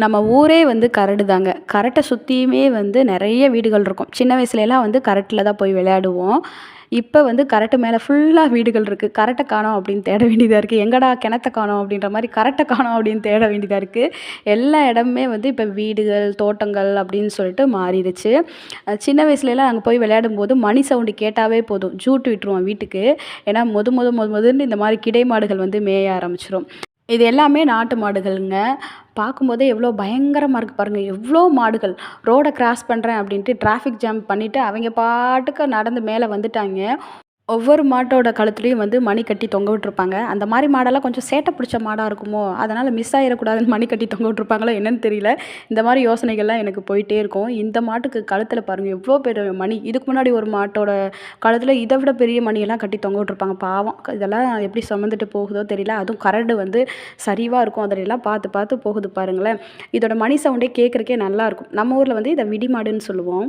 நம்ம ஊரே வந்து கரடு தாங்க கரட்டை சுற்றியுமே வந்து நிறைய வீடுகள் இருக்கும். சின்ன வயசுலலாம் வந்து கரட்டில் தான் போய் விளையாடுவோம். இப்போ வந்து கரட்டு மேலே ஃபுல்லாக வீடுகள் இருக்குது கரட்டை காணோம் அப்படின்னு தேட வேண்டியதாக இருக்குது எங்கடா கிணத்த காணோம் அப்படின்ற மாதிரி கரட்டை காணோம் அப்படின்னு தேட வேண்டியதாக இருக்குது எல்லா இடமுமே வந்து இப்போ வீடுகள் தோட்டங்கள் அப்படின்னு சொல்லிட்டு மாறிடுச்சு. சின்ன வயசுலலாம் நாங்கள் போய் விளையாடும் போது மணி சவுண்டு கேட்டாவே போதும். ஜூட்டு விட்டுருவோம் வீட்டுக்கு. ஏன்னா மொத மொத முத மொதன்னு இந்த மாதிரி கிடைமாடுகள் வந்து மேய ஆரம்பிச்சிடும் இது எல்லாமே நாட்டு மாடுகள்ங்க. பார்க்கும்போதே எவ்வளோ பயங்கரமாக இருக்குது பாருங்கள் எவ்வளோ மாடுகள். ரோடை கிராஸ் பண்ணுறேன் அப்படின்ட்டு டிராஃபிக் ஜாம் பண்ணிவிட்டு அவங்க பாட்டுக்கு நடந்து மேலே வந்துட்டாங்க. ஒவ்வொரு மாட்டோட கழுத்துலேயும் வந்து மணி கட்டி தொங்க விட்டுருப்பாங்க. அந்த மாதிரி மாடெல்லாம் கொஞ்சம் சேட்டை பிடிச்ச மாடாக இருக்குமோ? அதனால் மிஸ் ஆகிடக்கூடாதுன்னு மணி கட்டி தொங்க விட்டுருப்பாங்களோ என்னன்னு தெரியல. இந்த மாதிரி யோசனைகள்லாம் எனக்கு போயிட்டே இருக்கும். இந்த மாட்டுக்கு கழுத்தில் பாருங்கள் எவ்வளோ பெரிய மணி. இதுக்கு முன்னாடி ஒரு மாட்டோட கழுத்தில் இதை விட பெரிய மணியெல்லாம் கட்டி தொங்க விட்டுருப்பாங்க. பாவம். இதெல்லாம் எப்படி சுமந்துட்டு போகுதோ தெரியல. அதுவும் கரடு வந்து சரிவாக இருக்கும். அதிலெல்லாம் பார்த்து பார்த்து போகுது பாருங்களேன். இதோட மணி சவுண்டே கேட்குறக்கே நல்லாயிருக்கும் நம்ம ஊரில் வந்து இதை விடி மாடுன்னு சொல்லுவோம்.